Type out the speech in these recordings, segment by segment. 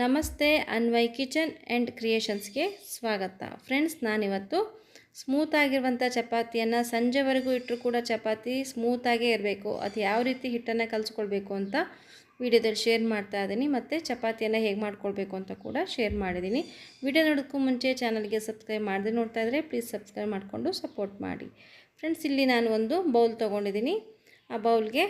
ನಮಸ್ತೆ, Anvay kitchen and ಕ್ರಿಯೇಷನ್ಸ್ಗೆ ಸ್ವಾಗತ. Friends, ನಾನಿವತ್ತು ಸ್ಮೂತ್ ಆಗಿರುವಂಥ ಚಪಾತಿಯನ್ನು ಸಂಜೆವರೆಗೂ ಇಟ್ಟರು ಕೂಡ ಚಪಾತಿ ಸ್ಮೂತಾಗೇ ಇರಬೇಕು. ಅದು ಯಾವ ರೀತಿ ಹಿಟ್ಟನ್ನು ಕಲಿಸ್ಕೊಳ್ಬೇಕು ಅಂತ ವಿಡಿಯೋದಲ್ಲಿ ಶೇರ್ ಮಾಡ್ತಾ ಇದ್ದೀನಿ. ಮತ್ತು ಚಪಾತಿಯನ್ನು ಹೇಗೆ ಮಾಡ್ಕೊಳ್ಬೇಕು ಅಂತ ಕೂಡ ಶೇರ್ ಮಾಡಿದ್ದೀನಿ. ವಿಡಿಯೋ ನೋಡೋಕ್ಕೂ ಮುಂಚೆ ಚಾನಲ್ಗೆ ಸಬ್ಸ್ಕ್ರೈಬ್ ಮಾಡದೆ ನೋಡ್ತಾ ಇದ್ದರೆ ಪ್ಲೀಸ್ ಸಬ್ಸ್ಕ್ರೈಬ್ ಮಾಡಿಕೊಂಡು ಸಪೋರ್ಟ್ ಮಾಡಿ. ಫ್ರೆಂಡ್ಸ್, ಇಲ್ಲಿ ನಾನು ಒಂದು ಬೌಲ್ ತೊಗೊಂಡಿದ್ದೀನಿ. ಆ ಬೌಲ್ಗೆ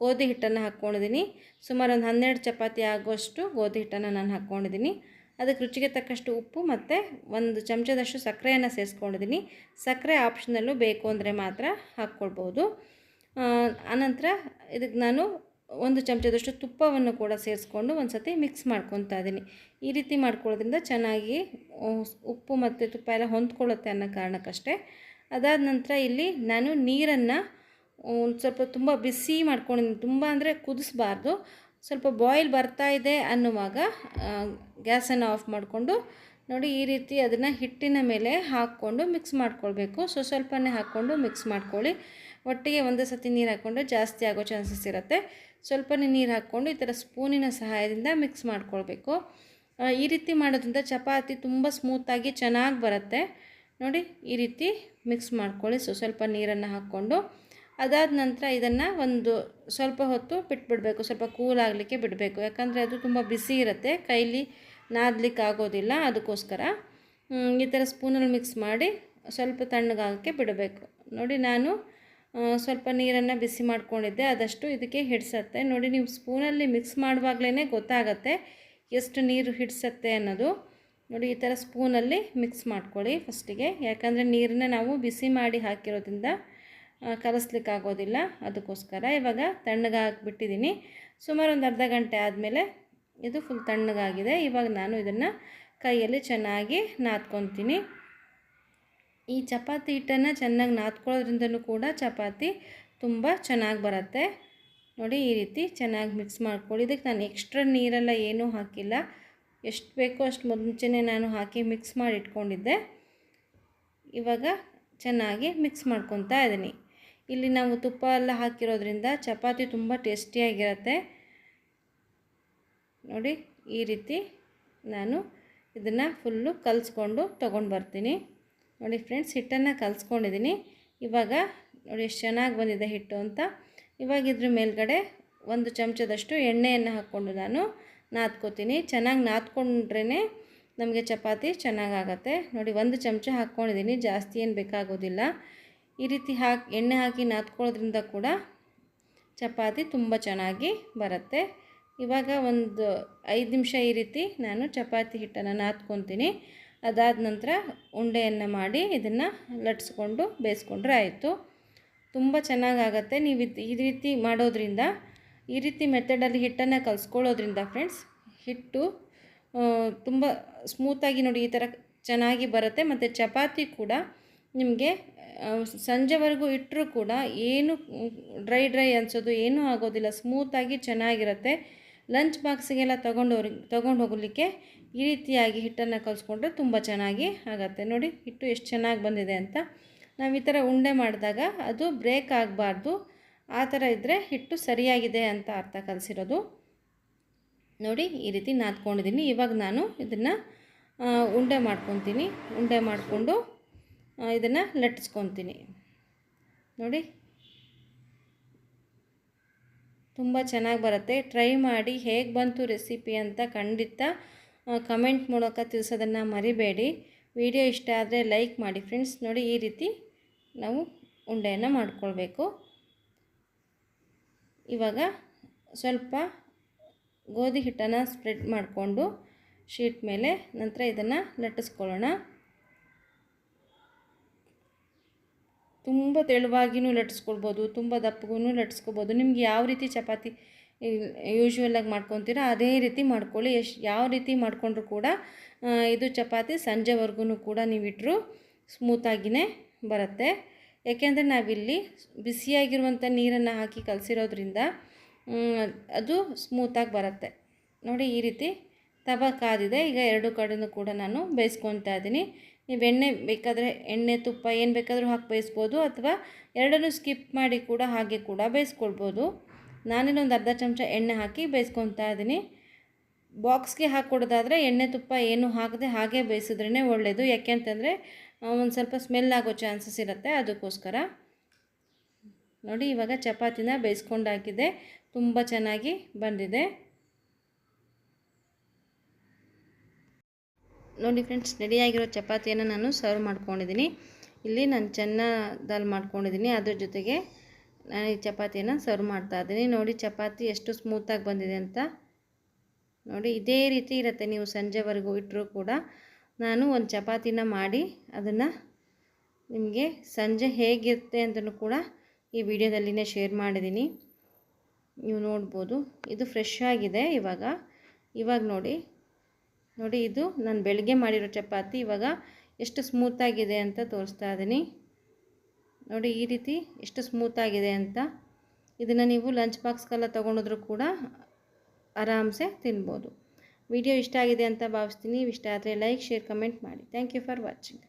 ಗೋಧಿ ಹಿಟ್ಟನ್ನು ಹಾಕ್ಕೊಂಡಿದ್ದೀನಿ. ಸುಮಾರು ಒಂದು ಹನ್ನೆರಡು ಚಪಾತಿ ಆಗುವಷ್ಟು ಗೋಧಿ ಹಿಟ್ಟನ್ನು ನಾನು ಹಾಕ್ಕೊಂಡಿದ್ದೀನಿ. ಅದಕ್ಕೆ ರುಚಿಗೆ ತಕ್ಕಷ್ಟು ಉಪ್ಪು ಮತ್ತು ಒಂದು ಚಮಚದಷ್ಟು ಸಕ್ಕರೆಯನ್ನು ಸೇರಿಸ್ಕೊಂಡಿದ್ದೀನಿ. ಸಕ್ಕರೆ ಆಪ್ಷನಲ್ಲೂ ಬೇಕು ಅಂದರೆ ಮಾತ್ರ ಹಾಕ್ಕೊಳ್ಬೋದು. ಆನಂತರ ಇದಕ್ಕೆ ನಾನು ಒಂದು ಚಮಚದಷ್ಟು ತುಪ್ಪವನ್ನು ಕೂಡ ಸೇರಿಸ್ಕೊಂಡು ಒಂದು ಸತಿ ಮಿಕ್ಸ್ ಮಾಡ್ಕೊತಾ ಇದ್ದೀನಿ. ಈ ರೀತಿ ಮಾಡ್ಕೊಳ್ಳೋದ್ರಿಂದ ಚೆನ್ನಾಗಿ ಉಪ್ಪು ಮತ್ತು ತುಪ್ಪ ಎಲ್ಲ ಹೊಂದ್ಕೊಳ್ಳುತ್ತೆ ಅನ್ನೋ ಕಾರಣಕ್ಕಷ್ಟೇ. ಅದಾದ ನಂತರ ಇಲ್ಲಿ ನಾನು ನೀರನ್ನು ಒಂದು ಸ್ವಲ್ಪ ತುಂಬ ಬಿಸಿ ಮಾಡ್ಕೊಂಡಿದ್ದೀನಿ. ತುಂಬ ಅಂದರೆ ಕುದಿಸ್ಬಾರ್ದು. ಸ್ವಲ್ಪ ಬಾಯ್ಲ್ ಬರ್ತಾ ಇದೆ ಅನ್ನುವಾಗ ಗ್ಯಾಸನ್ನು ಆಫ್ ಮಾಡಿಕೊಂಡು ನೋಡಿ ಈ ರೀತಿ ಅದನ್ನು ಹಿಟ್ಟಿನ ಮೇಲೆ ಹಾಕ್ಕೊಂಡು ಮಿಕ್ಸ್ ಮಾಡ್ಕೊಳ್ಬೇಕು. ಸೊ ಸ್ವಲ್ಪನೇ ಹಾಕ್ಕೊಂಡು ಮಿಕ್ಸ್ ಮಾಡ್ಕೊಳ್ಳಿ. ಒಟ್ಟಿಗೆ ಒಂದೇ ಸತಿ ನೀರು ಹಾಕ್ಕೊಂಡು ಜಾಸ್ತಿ ಆಗೋ ಚಾನ್ಸಸ್ ಇರುತ್ತೆ. ಸ್ವಲ್ಪನೇ ನೀರು ಹಾಕ್ಕೊಂಡು ಈ ಥರ ಸ್ಪೂನಿನ ಸಹಾಯದಿಂದ ಮಿಕ್ಸ್ ಮಾಡ್ಕೊಳ್ಬೇಕು. ಈ ರೀತಿ ಮಾಡೋದ್ರಿಂದ ಚಪಾತಿ ತುಂಬ ಸ್ಮೂತಾಗಿ ಚೆನ್ನಾಗಿ ಬರುತ್ತೆ. ನೋಡಿ ಈ ರೀತಿ ಮಿಕ್ಸ್ ಮಾಡ್ಕೊಳ್ಳಿ. ಸೊ ಸ್ವಲ್ಪ ನೀರನ್ನು ಹಾಕ್ಕೊಂಡು ಅದಾದ ನಂತರ ಇದನ್ನು ಒಂದು ಸ್ವಲ್ಪ ಹೊತ್ತು ಬಿಟ್ಬಿಡಬೇಕು, ಸ್ವಲ್ಪ ಕೂಲ್ ಆಗಲಿಕ್ಕೆ ಬಿಡಬೇಕು. ಯಾಕಂದರೆ ಅದು ತುಂಬ ಬಿಸಿ ಇರುತ್ತೆ, ಕೈಲಿ ನಾದಲಿಕ್ಕೆ ಆಗೋದಿಲ್ಲ ಅದಕ್ಕೋಸ್ಕರ. ಈ ಥರ ಸ್ಪೂನಲ್ಲಿ ಮಿಕ್ಸ್ ಮಾಡಿ ಸ್ವಲ್ಪ ತಣ್ಣಗಾಗೋಕ್ಕೆ ಬಿಡಬೇಕು. ನೋಡಿ, ನಾನು ಸ್ವಲ್ಪ ನೀರನ್ನು ಬಿಸಿ ಮಾಡ್ಕೊಂಡಿದ್ದೆ, ಅದಷ್ಟು ಇದಕ್ಕೆ ಹಿಡ್ಸತ್ತೆ. ನೋಡಿ, ನೀವು ಸ್ಪೂನಲ್ಲಿ ಮಿಕ್ಸ್ ಮಾಡುವಾಗಲೇ ಗೊತ್ತಾಗತ್ತೆ ಎಷ್ಟು ನೀರು ಹಿಡ್ಸತ್ತೆ ಅನ್ನೋದು. ನೋಡಿ, ಈ ಥರ ಸ್ಪೂನಲ್ಲಿ ಮಿಕ್ಸ್ ಮಾಡ್ಕೊಳ್ಳಿ ಫಸ್ಟಿಗೆ ಯಾಕಂದರೆ ನೀರನ್ನ ನಾವು ಬಿಸಿ ಮಾಡಿ ಹಾಕಿರೋದ್ರಿಂದ ಕಲಿಸ್ಲಿಕ್ಕೆ ಆಗೋದಿಲ್ಲ. ಅದಕ್ಕೋಸ್ಕರ ಇವಾಗ ತಣ್ಣಗಾಗಿಬಿಟ್ಟಿದ್ದೀನಿ ಸುಮಾರು ಒಂದು ಅರ್ಧ ಗಂಟೆ ಆದಮೇಲೆ ಇದು ಫುಲ್ ತಣ್ಣಗಾಗಿದೆ. ಇವಾಗ ನಾನು ಇದನ್ನು ಕೈಯಲ್ಲಿ ಚೆನ್ನಾಗಿ ನಾದ್ಕೊತೀನಿ. ಈ ಚಪಾತಿ ಹಿಟ್ಟನ್ನು ಚೆನ್ನಾಗಿ ನಾದ್ಕೊಳ್ಳೋದ್ರಿಂದಲೂ ಕೂಡ ಚಪಾತಿ ತುಂಬ ಚೆನ್ನಾಗಿ ಬರುತ್ತೆ. ನೋಡಿ, ಈ ರೀತಿ ಚೆನ್ನಾಗಿ ಮಿಕ್ಸ್ ಮಾಡ್ಕೊಳ್ಳಿ. ಇದಕ್ಕೆ ನಾನು ಎಕ್ಸ್ಟ್ರಾ ನೀರೆಲ್ಲ ಏನೂ ಹಾಕಿಲ್ಲ. ಎಷ್ಟು ಬೇಕೋ ಅಷ್ಟು ಮುಂಚೆನೇ ನಾನು ಹಾಕಿ ಮಿಕ್ಸ್ ಮಾಡಿ ಇಟ್ಕೊಂಡಿದ್ದೆ ಇವಾಗ ಚೆನ್ನಾಗಿ ಮಿಕ್ಸ್ ಮಾಡ್ಕೊತಾ ಇದ್ದೀನಿ. ಇಲ್ಲಿ ನಾವು ತುಪ್ಪ ಎಲ್ಲ ಹಾಕಿರೋದ್ರಿಂದ ಚಪಾತಿ ತುಂಬ ಟೇಸ್ಟಿಯಾಗಿರುತ್ತೆ. ನೋಡಿ, ಈ ರೀತಿ ನಾನು ಇದನ್ನು ಫುಲ್ಲು ಕಲಿಸ್ಕೊಂಡು ತೊಗೊಂಡು ಬರ್ತೀನಿ. ನೋಡಿ ಫ್ರೆಂಡ್ಸ್, ಹಿಟ್ಟನ್ನು ಕಲಿಸ್ಕೊಂಡಿದ್ದೀನಿ ಇವಾಗ ನೋಡಿ ಎಷ್ಟು ಚೆನ್ನಾಗಿ ಬಂದಿದೆ ಹಿಟ್ಟು ಅಂತ. ಇವಾಗ ಇದ್ರ ಮೇಲ್ಗಡೆ ಒಂದು ಚಮಚದಷ್ಟು ಎಣ್ಣೆಯನ್ನು ಹಾಕ್ಕೊಂಡು ನಾನು ನಾದ್ಕೋತೀನಿ. ಚೆನ್ನಾಗಿ ನಾದ್ಕೊಂಡ್ರೇ ನಮಗೆ ಚಪಾತಿ ಚೆನ್ನಾಗಾಗತ್ತೆ ನೋಡಿ, ಒಂದು ಚಮಚ ಹಾಕ್ಕೊಂಡಿದ್ದೀನಿ ಜಾಸ್ತಿ ಏನು ಬೇಕಾಗೋದಿಲ್ಲ. ಈ ರೀತಿ ಹಾಕಿ, ಎಣ್ಣೆ ಹಾಕಿ ನಾದ್ಕೊಳ್ಳೋದ್ರಿಂದ ಕೂಡ ಚಪಾತಿ ತುಂಬ ಚೆನ್ನಾಗಿ ಬರುತ್ತೆ. ಇವಾಗ ಒಂದು ಐದು ನಿಮಿಷ ಈ ರೀತಿ ನಾನು ಚಪಾತಿ ಹಿಟ್ಟನ್ನು ನಾದ್ಕೊತೀನಿ. ಅದಾದ ನಂತರ ಉಂಡೆಯನ್ನು ಮಾಡಿ ಇದನ್ನು ಲಟ್ಸ್ಕೊಂಡು ಬೇಯಿಸ್ಕೊಂಡ್ರೆ ಆಯಿತು. ತುಂಬ ಚೆನ್ನಾಗಾಗತ್ತೆ. ನೀವು ಈ ರೀತಿ ಮಾಡೋದ್ರಿಂದ, ಈ ರೀತಿ ಮೆಥಡಲ್ಲಿ ಹಿಟ್ಟನ್ನು ಕಲಿಸ್ಕೊಳ್ಳೋದ್ರಿಂದ ಫ್ರೆಂಡ್ಸ್, ಹಿಟ್ಟು ತುಂಬ ಸ್ಮೂತಾಗಿ ನೋಡಿ ಈ ಥರ ಚೆನ್ನಾಗಿ ಬರುತ್ತೆ. ಮತ್ತು ಚಪಾತಿ ಕೂಡ ನಿಮಗೆ ಸಂಜೆವರೆಗೂ ಇಟ್ಟರೂ ಕೂಡ ಏನು, ಡ್ರೈ ಡ್ರೈ ಅನಿಸೋದು ಏನೂ ಆಗೋದಿಲ್ಲ. ಸ್ಮೂತಾಗಿ ಚೆನ್ನಾಗಿರುತ್ತೆ. ಲಂಚ್ ಬಾಕ್ಸಿಗೆಲ್ಲ ತೊಗೊಂಡೋರಿ ತೊಗೊಂಡು ಹೋಗಲಿಕ್ಕೆ ಈ ರೀತಿಯಾಗಿ ಹಿಟ್ಟನ್ನು ಕಲಿಸ್ಕೊಂಡ್ರೆ ತುಂಬ ಚೆನ್ನಾಗಿ ಆಗುತ್ತೆ. ನೋಡಿ, ಹಿಟ್ಟು ಎಷ್ಟು ಚೆನ್ನಾಗಿ ಬಂದಿದೆ ಅಂತ. ನಾವು ಈ ಥರ ಉಂಡೆ ಮಾಡಿದಾಗ ಅದು ಬ್ರೇಕ್ ಆಗಬಾರ್ದು. ಆ ಥರ ಇದ್ದರೆ ಹಿಟ್ಟು ಸರಿಯಾಗಿದೆ ಅಂತ ಅರ್ಥ ಕಲಿಸಿರೋದು. ನೋಡಿ, ಈ ರೀತಿ ನಾದ್ಕೊಂಡಿದ್ದೀನಿ ಇವಾಗ ನಾನು ಇದನ್ನು ಉಂಡೆ ಮಾಡ್ಕೊತೀನಿ. ಉಂಡೆ ಮಾಡಿಕೊಂಡು ಇದನ್ನು ಲಟ್ಟಿಸ್ಕೊತೀನಿ. ನೋಡಿ. ತುಂಬ ಚೆನ್ನಾಗಿ ಬರುತ್ತೆ. ಟ್ರೈ ಮಾಡಿ ಹೇಗೆ ಬಂತು ರೆಸಿಪಿ ಅಂತ ಖಂಡಿತ ಕಮೆಂಟ್ ಮೂಲಕ ತಿಳಿಸೋದನ್ನು ಮರಿಬೇಡಿ. ವಿಡಿಯೋ ಇಷ್ಟ ಆದರೆ ಲೈಕ್ ಮಾಡಿ ಫ್ರೆಂಡ್ಸ್ ನೋಡಿ, ಈ ರೀತಿ ನಾವು ಉಂಡೆಯನ್ನು ಮಾಡಿಕೊಳ್ಬೇಕು. ಇವಾಗ ಸ್ವಲ್ಪ ಗೋಧಿ ಹಿಟ್ಟನ್ನು ಸ್ಪ್ರೆಡ್ ಮಾಡಿಕೊಂಡು, ಶೀಟ್ ಮೇಲೆ ನಂತರ ಇದನ್ನು ಲಟ್ಟಿಸ್ಕೊಳ್ಳೋಣ. ತುಂಬ ತೆಳುವಾಗಿಯೂ ಲಟ್ಸ್ಕೊಳ್ಬೋದು ತುಂಬ ದಪ್ಪಗೂ ಲಟ್ಸ್ಕೊಬೋದು ನಿಮ್ಗೆ ಯಾವ ರೀತಿ ಚಪಾತಿ ಯೂಶ್ವಲಾಗಿ ಮಾಡ್ಕೊತೀರೋ ಅದೇ ರೀತಿ ಮಾಡ್ಕೊಳ್ಳಿ. ಎಷ್ಟು ಯಾವ ರೀತಿ ಮಾಡಿಕೊಂಡ್ರು ಕೂಡ ಇದು ಚಪಾತಿ ಸಂಜೆವರೆಗೂ ಕೂಡ ನೀವಿಟ್ಟರು ಸ್ಮೂತಾಗಿಯೇ ಬರುತ್ತೆ. ಏಕೆಂದರೆ ನಾವಿಲ್ಲಿ ಬಿಸಿಯಾಗಿರುವಂಥ ನೀರನ್ನು ಹಾಕಿ ಕಲಸಿರೋದ್ರಿಂದ ಅದು ಸ್ಮೂತಾಗಿ ಬರುತ್ತೆ. ನೋಡಿ ಈ ರೀತಿ ತವ ಕಾದಿದೆ. ಈಗ ಎರಡು ಕಡೆಯೂ ಕೂಡ ನಾನು ಬೇಯಿಸ್ಕೊತಾ ಇದ್ದೀನಿ. ನೀವು ಎಣ್ಣೆ ಬೇಕಾದರೆ ಎಣ್ಣೆ, ತುಪ್ಪ ಏನು ಬೇಕಾದರೂ ಹಾಕಿ ಬೇಯಿಸ್ಬೋದು ಅಥವಾ ಎರಡನ್ನೂ ಸ್ಕಿಪ್ ಮಾಡಿ ಕೂಡ ಹಾಗೆ ಕೂಡ ಬೇಯಿಸ್ಕೊಳ್ಬೋದು. ನಾನಿನ್ನೊಂದು ಅರ್ಧ ಚಮಚ ಎಣ್ಣೆ ಹಾಕಿ ಬೇಯಿಸ್ಕೊತಾ ಇದ್ದೀನಿ. ಬಾಕ್ಸ್ಗೆ ಹಾಕ್ಕೊಡೋದಾದರೆ ಎಣ್ಣೆ, ತುಪ್ಪ ಏನು ಹಾಕದೆ ಹಾಗೆ ಬೇಯಿಸಿದ್ರೇ ಒಳ್ಳೆಯದು ಯಾಕೆಂತಂದರೆ ಒಂದು ಸ್ವಲ್ಪ ಸ್ಮೆಲ್ ಆಗೋ ಚಾನ್ಸಸ್ ಇರುತ್ತೆ ಅದಕ್ಕೋಸ್ಕರ. ನೋಡಿ, ಇವಾಗ ಚಪಾತಿನ ಬೇಯಿಸ್ಕೊಂಡು ಹಾಕಿದೆ ತುಂಬ ಚೆನ್ನಾಗಿ ಬಂದಿದೆ. ನೋಡಿ ಫ್ರೆಂಡ್ಸ್ ರೆಡಿಯಾಗಿರೋ ಚಪಾತಿಯನ್ನು ನಾನು ಸರ್ವ್ ಮಾಡ್ಕೊಂಡಿದ್ದೀನಿ. ಇಲ್ಲಿ ನಾನು ಚೆನ್ನ ಮಾಡ್ಕೊಂಡಿದ್ದೀನಿ. ಅದ್ರ ಜೊತೆಗೆ ನಾನು ಈ ಚಪಾತಿಯನ್ನು ಸರ್ವ್ ಮಾಡ್ತಾ ಇದ್ದೀನಿ. ನೋಡಿ ಚಪಾತಿ ಎಷ್ಟು ಸ್ಮೂತಾಗಿ ಬಂದಿದೆ ಅಂತ. ನೋಡಿ ಇದೇ ರೀತಿ ಇರುತ್ತೆ. ನೀವು ಸಂಜೆವರೆಗೂ ಇಟ್ಟರೂ ಕೂಡ ನಾನು ಒಂದು ಚಪಾತಿನ ಮಾಡಿ ಅದನ್ನು ನಿಮಗೆ ಸಂಜೆ ಹೇಗಿರುತ್ತೆ ಅಂತಲೂ ಕೂಡ ಈ ವಿಡಿಯೋದಲ್ಲಿನೇ ಶೇರ್ ಮಾಡಿದ್ದೀನಿ. ನೀವು ನೋಡ್ಬೋದು. ಇದು ಫ್ರೆಶ್ ಆಗಿದೆ ಇವಾಗ. ಇವಾಗ ನೋಡಿ ನೋಡಿ ಇದು ನಾನು ಬೆಳಗ್ಗೆ ಮಾಡಿರೋ ಚಪಾತಿ, ಇವಾಗ ಎಷ್ಟು ಸ್ಮೂತಾಗಿದೆ ಅಂತ ತೋರಿಸ್ತಾ ಇದ್ದೀನಿ. ನೋಡಿ ಈ ರೀತಿ ಎಷ್ಟು ಸ್ಮೂತಾಗಿದೆ ಅಂತ. ಇದನ್ನು ನೀವು ಲಂಚ್ ಬಾಕ್ಸ್ಗೆಲ್ಲ ತೊಗೊಂಡಿದ್ರು ಕೂಡ ಆರಾಮ್ಸೆ ತಿನ್ಬೋದು. ವಿಡಿಯೋ ಇಷ್ಟ ಆಗಿದೆ ಅಂತ ಭಾವಿಸ್ತೀನಿ. ಇಷ್ಟ ಆದರೆ ಲೈಕ್ ಶೇರ್ ಕಮೆಂಟ್ ಮಾಡಿ. Thank you for watching